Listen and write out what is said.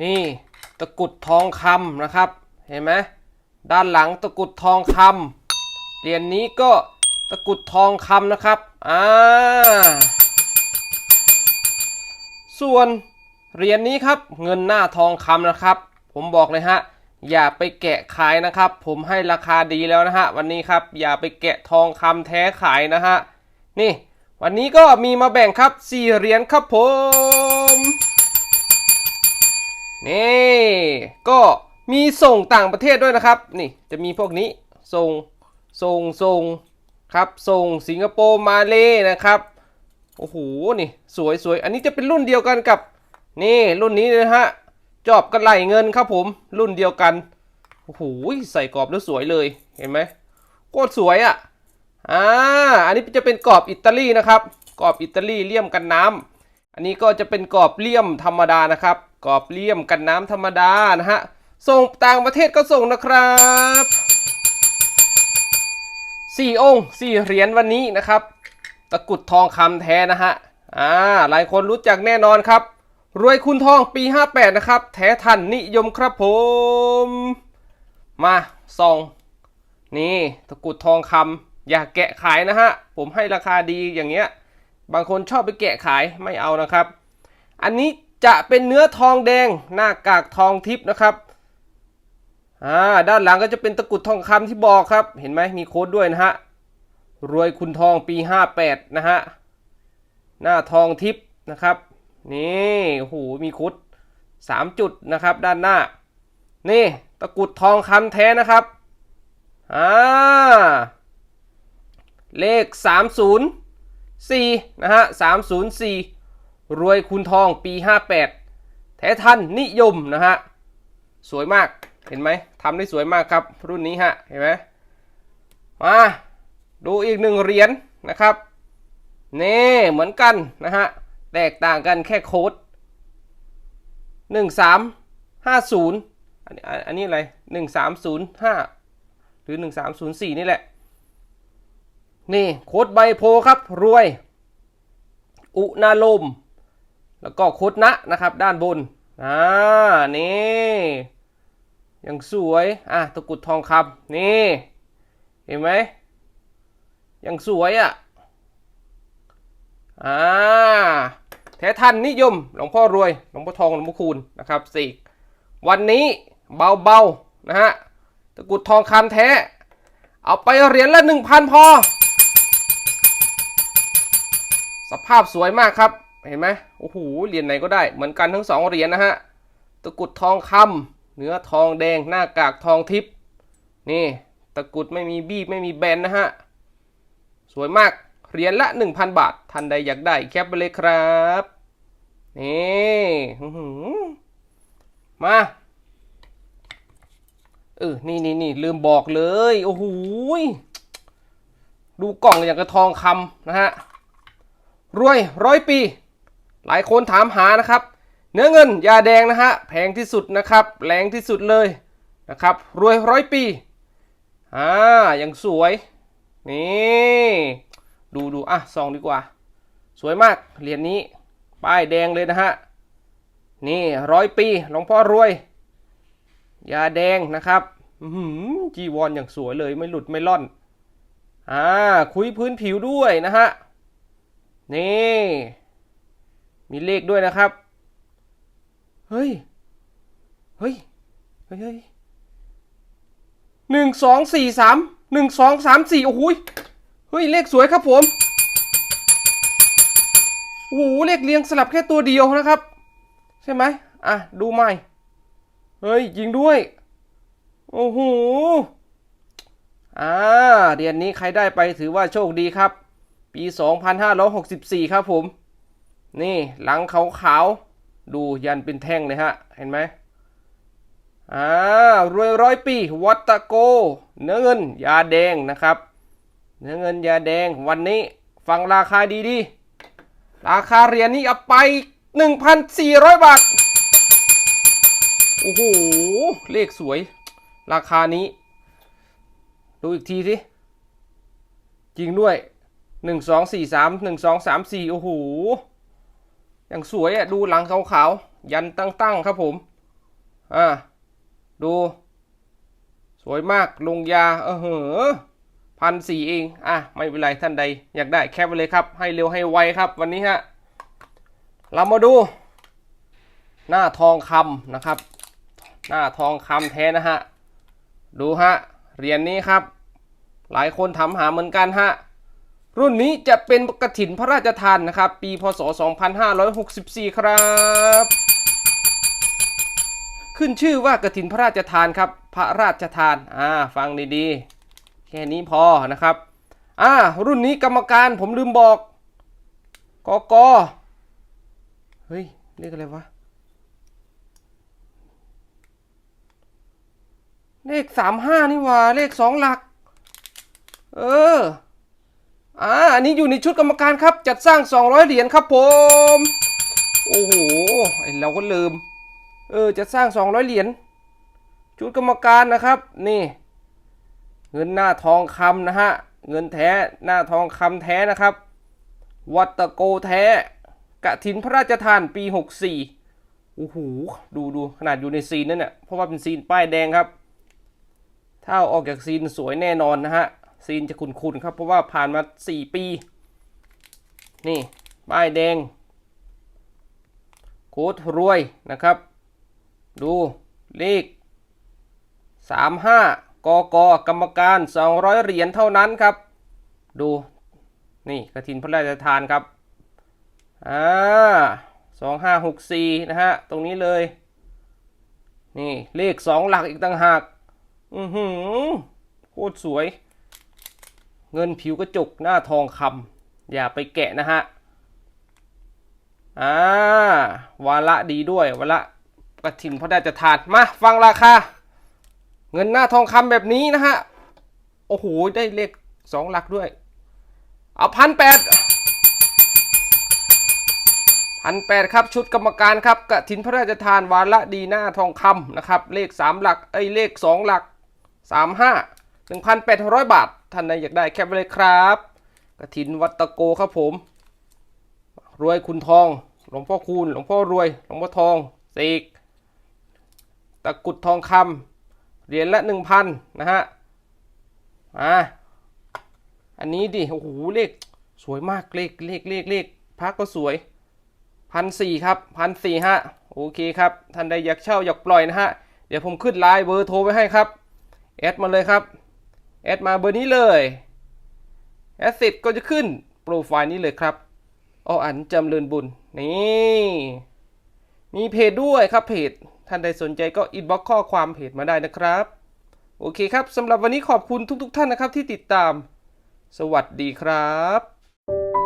นี่ตะกุดทองคำนะครับ เห็นไหมด้านหลังตะกุดทองคำเหรียญนี้ก็ตะกุดทองคำนะครับอ่าส่วนเหรียญนี้ครับเงินหน้าทองคำนะครับ ผมบอกเลยฮะอย่าไปแกะขายนะครับ ผมให้ราคาดีแล้วนะฮะวันนี้ครับอย่าไปแกะทองคำแท้ขายนะฮะนี่ วันนี้ก็มีมาแบ่งครับสี่เหรียญครับผม นี่ก็มีส่งต่างประเทศด้วยนะครับ นี่จะมีพวกนี้ส่งส่งส่งครับ ส่งสิงคโปร์มาเลนะครับโอ้โหนี่สวยสวยอันนี้จะเป็นรุ่นเดียวกันกับ นี่รุ่นนี้นะฮะจอบกระไหลเงินครับผมรุ่นเดียวกันโอ้โหใส่กรอบแล้วสวยเลยเห็นไหมโคตรสวยอะ่ะอ่าอันนี้จะเป็นกรอบอิตาลีนะครับกรอบอิตาลีเลี่ยมกันน้ำอันนี้ก็จะเป็นกรอบเลี่ยมธรรมดานะครับ กรอบเลี่ยมกันน้ำธรรมดานะฮะ ส่งต่างประเทศก็ส่งนะครับสี่องค์สี่เหรียญวันนี้นะครับ ตะกุดทองคำแท้นะฮะ อ่า หลายคนรู้จักแน่นอนครับ รวยคุณทองปี 58 นะครับ แท้ทันนิยมครับผม มาส่องนี่ตะกุดทองคำอย่าแกะขายนะฮะ ผมให้ราคาดีอย่างเงี้ย บางคนชอบไปแกะขายไม่เอานะครับ อันนี้ จะเป็นเนื้อทองแดงหน้ากากทองทิพย์นะครับอ่าด้านหลังก็จะเป็นตะกุดทองคำที่บอกครับ เห็นไหมมีโค้ดด้วยนะฮะรวยคุณทองปี 58 นะฮะ หน้าทองทิพย์นะครับ นี่โหมีโค้ด3 จุดนะครับด้านหน้า นี่ตะกุดทองคำแท้นะครับอ่าเลข 30 4 นะฮะ 304 รวยคุณทองปี 58 แท้ทันนิยมนะฮะ สวยมากเห็นไหมทำได้สวยมากครับ รุ่นนี้ฮะ เห็นไหมมาดูอีกหนึ่งเหรียญนะครับนี่เหมือนกันนะฮะ แตกต่างกันแค่โค้ด1350 อันนี้อันนี้อะไร 1305 หรือ 1304 นี่แหละ นี่โค้ดใบโพครับ รวย อุณาลม แล้วก็โค้ดนะนะครับด้านบนอ่านี่ยังสวยอะตะกรุดทองคำนี่เห็นไหมยังสวยอะอ่าแท้ทันนิยมหลวงพ่อรวยหลวงพ่อทองหลวงพ่อคูณนะครับสี่วันนี้เบาๆนะฮะตะกรุดทองคำแท้ เอาไปเหรียญละหนึ่งพันพอ สภาพสวยมากครับ เห็นไหมโอ้โหเหรียญไหนก็ได้เหมือนกันทั้งสองเหรียญนะฮะตะกุดทองคำเนื้อทองแดงหน้ากากทองทิพย์นี่ตะกุดไม่มีบี้ไม่มีแบนนะฮะสวยมากเหรียญละ 1,000 บาทท่านใดอยากได้แคปไปเลยครับนี่มาเออนี่นี่นี่ลืมบอกเลย โอ้โหดูกล่องอย่างกระทองคำนะฮะรวยร้อยปี หลายคนถามหานะครับ เนื้อเงินยาแดงนะฮะแพงที่สุดนะครับแรงที่สุดเลยนะครับรวยร้อยปีอ่ายังสวยนี่ดูดูอะซองดีกว่า สวยมากเหรียญนี้ป้ายแดงเลยนะฮะนี่ร้อยปีหลวงพ่อรวย ยาแดงนะครับหือจีวรอย่างสวยเลยไม่หลุดไม่ล่อนอ่าคุยพื้นผิวด้วยนะฮะ นี่ มีเลขด้วยนะครับ เฮ้ย เฮ้ย เฮ้ยเฮ้ยหนึ่งสองสี่สามหนึ่งสองสามสี่โอ้โหเฮ้ย เลขสวยครับผม โอ้โห เลขเรียงสลับแค่ตัวเดียวนะครับ ใช่ไหมอะ ดูใหม่ เฮ้ยจริงด้วย โอ้โห อ่าเดือนนี้ใครได้ไปถือว่าโชคดีครับ ปี 2564 ครับผม นี่หลังขาวๆ ดูยันเป็นแท่งเลยฮะ เห็นไหมอ่ารวยร้อยปี วัตตะโก เนื้อเงิน ยาแดงนะครับ เนื้อเงินยาแดงวันนี้ฟังราคาดีๆ ราคาเหรียญนี้เอาไป 1,400 บาท โอ้โห เลขสวย ราคานี้ ดูอีกทีสิ จริงด้วยหนึ่งสองสี่สามหนึ่งสองสามสี่โอ้โห อย่างสวยอะดูหลังขาวๆยันตั้งๆครับผมอ่าดู สวยมากลงยาเออเหอพันสี่เอง อะ ไม่เป็นไรท่านใด อยากได้แคปไปเลยครับ ให้เร็วให้ไวครับ วันนี้ฮะ เรามาดู หน้าทองคำนะครับ หน้าทองคำแท้นะฮะ ดูฮะ เหรียญนี้ครับ หลายคนถามหาเหมือนกันฮะ รุ่นนี้จะเป็นกระถินพระราชทานนะครับ ปีพศ 2564 ครับ ขึ้นชื่อว่ากระถินพระราชทานครับ พระราชทาน อ่า ฟังดีๆ แค่นี้พอนะครับ อ่า รุ่นนี้กรรมการผมลืมบอก กก เฮ้ยเรียกอะไรวะ เลขสามห้านี่ว่า เลขสองหลัก เออ อ่าอันนี้อยู่ในชุดกรรมการครับ จัดสร้าง 200 เหรียญครับผม โอ้โหเราก็ลืม เออจะสร้าง 200 เหรียญ ชุดกรรมการนะครับ นี่ เงินหน้าทองคำนะฮะ เงินแท้หน้าทองคำแท้นะครับ วัตโกแท้กะถินพระราชทานปี 64 โอ้โห ดูดูขนาดอยู่ในซีนนั่นเนี่ยเพราะว่าเป็นซีนป้ายแดงครับ ถ้าออกจากซีนสวยแน่นอนนะฮะ ซีนจะขุ่นๆครับ เพราะว่าผ่านมา 4 ปี นี่ ป้ายแดง โค้ดรวยนะครับ ดูเลข 35 กกกรรมการ 200 เหรียญเท่านั้นครับ ดู นี่กระถินพระราชทานครับ อ่า2564นะฮะ ตรงนี้เลย นี่เลข2หลักอีกต่างหาก อือหือโคตรสวย เงินผิวกระจกหน้าทองคำอย่าไปแกะนะฮะอ่าวาระดีด้วยวาระกระถินพระราชทานมาฟังราคาเงินหน้าทองคำแบบนี้นะฮะโอ้โหได้เลขสองหลักด้วย เอาพันแปดพันแปดครับชุดกรรมการครับกระถินพระราชทานวาระดีหน้าทองคำนะครับ เลขสามหลักเอ้เลขสองหลักสามห้าหนึ่งพันแปดร้อยบาท ท่านใดอยากได้แคปไว้เลยครับกระถินวัตโกครับผม รวยคุณทอง หลวงพ่อคูณ หลวงพ่อรวย หลวงพ่อทองเสกตะกุดทองคำเหรียญละหนึ่งพันนะฮะอ่าอันนี้ดิโอ้โหเลขสวยมากเลขเลขเลขเลขพักก็สวยพันสี่ครับพันสี่ฮะโอเคครับท่านใดอยากเช่าอยากปล่อยนะฮะเดี๋ยวผมขึ้นไลน์เบอร์โทรไว้ให้ครับแอดมาเลยครับ แอดมาเบอร์นี้เลยแอดเสร็จก็จะขึ้นโปรไฟล์นี้เลยครับออันจำเริญบุญ นี่มีเพจด้วยครับเพจ ท่านใดสนใจก็อินบ็อกข้อความเพจมาได้นะครับ โอเคครับสำหรับวันนี้ขอบคุณทุกๆทท่านนะครับที่ติดตาม สวัสดีครับ